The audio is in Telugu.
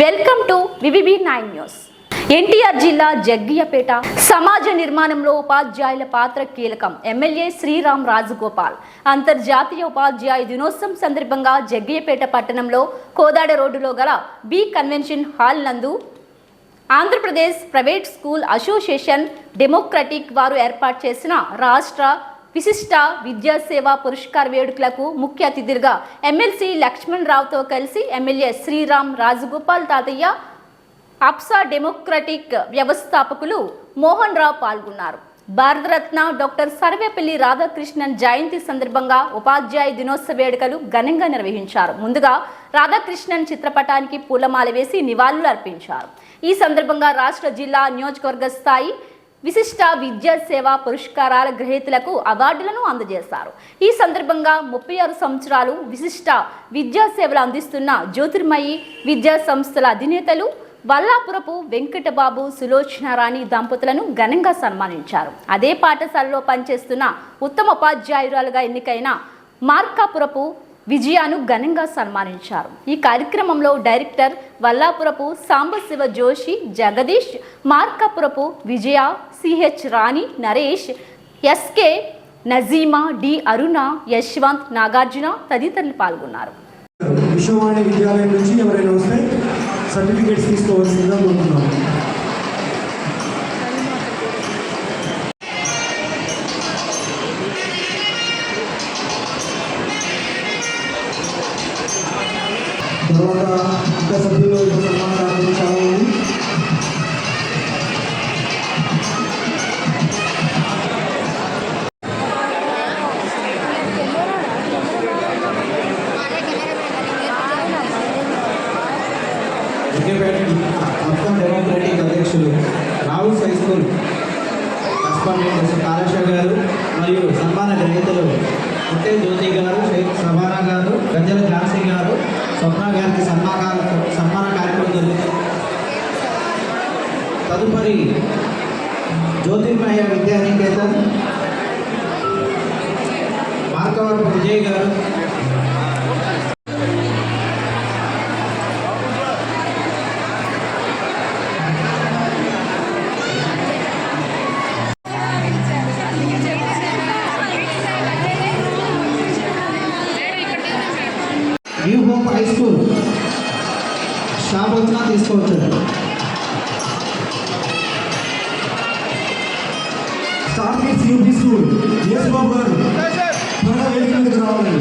Welcome to VVB nine news. NTR జిల్లా జగ్గియపేట సమాజ నిర్మాణంలో ఉపాధ్యాయుల పాత్ర కీలకం. ఎమ్మెల్యే శ్రీరామ్ రాజగోపాల్. అంతర్జాతీయ ఉపాధ్యాయ దినోత్సవం సందర్భంగా జగ్గియపేట పట్టణంలో కోదాడ రోడ్డులో గల బి కన్వెన్షన్ హాల్ నందు Andhra Pradesh private school association democratic వారు ఏర్పాటు చేసిన రాష్ట్ర విశిష్ట విద్యా సేవ పురస్కార వేడుకలకు ముఖ్య అతిథులుగా ఎమ్మెల్సీ లక్ష్మణ్ రావుతో కలిసి ఎమ్మెల్యే శ్రీరామ్ రాజగోపాల్ తాతయ్య అప్సా డెమోక్రటిక్ వ్యవస్థాపకులు మోహన్ రావు పాల్గొన్నారు. భారతరత్న డాక్టర్ సర్వేపల్లి రాధాకృష్ణన్ జయంతి సందర్భంగా ఉపాధ్యాయ దినోత్సవ వేడుకలు ఘనంగా నిర్వహించారు. ముందుగా రాధాకృష్ణన్ చిత్రపటానికి పూలమాల వేసి నివాళులు అర్పించారు ఈ సందర్భంగా రాష్ట్ర జిల్లా నియోజకవర్గ స్థాయి విశిష్ట విద్యా సేవ పురస్కారాల గ్రహీతలకు అవార్డులను అందజేశారు. ఈ సందర్భంగా ముప్పై ఆరు సంవత్సరాలు విశిష్ట విద్యా సేవలు అందిస్తున్న జ్యోతిర్మయి విద్యా సంస్థల అధినేతలు వల్లాపురపు వెంకటబాబు సులోచనారాణి దంపతులను ఘనంగా సన్మానించారు. అదే పాఠశాలలో పనిచేస్తున్న ఉత్తమ ఉపాధ్యాయురాలుగా ఎన్నికైన మార్కాపురపు విజయాను ఘనంగా సన్మానించారు. ఈ కార్యక్రమంలో director Vallapurapu Sambasiva Joshi Jagadish Markapurapu Vijaya CH Rani Naresh SK Najima D Aruna Yashwant Nagarjuna తదితరులు పాల్గొన్నారు. విశ్వవాణి విద్యాలయం నుంచి ఎవరైనా వస్తే సర్టిఫికేట్స్ తీసుకోవాల్సిందిగా కోరుతున్నాం. తర్వాత ఇంకా సభ్యులు సన్మానాలు చాలా మొత్తం డెమోక్రటిక్ అధ్యక్షులు Rahul high school correspondent Kaleshwara గారు మరియు సన్మాన గ్రహీతలు పుట్టే జ్యోతి గారు షేక్ సబానా గారు గంజల ఝాన్సీ స్వప్న గారికి సన్మాన సన్మాన కార్యక్రమం జరుగుతుంది తదుపరి జ్యోతిర్మయ విద్యానికేతన్ మార్కవరపు విజయ్ గారు హై స్కూల్ స్టాఫ్ వచ్చినా తీసుకోవచ్చు star kids UP school S Babu గారు త్వరగా వేదిక మీదకి రావాలి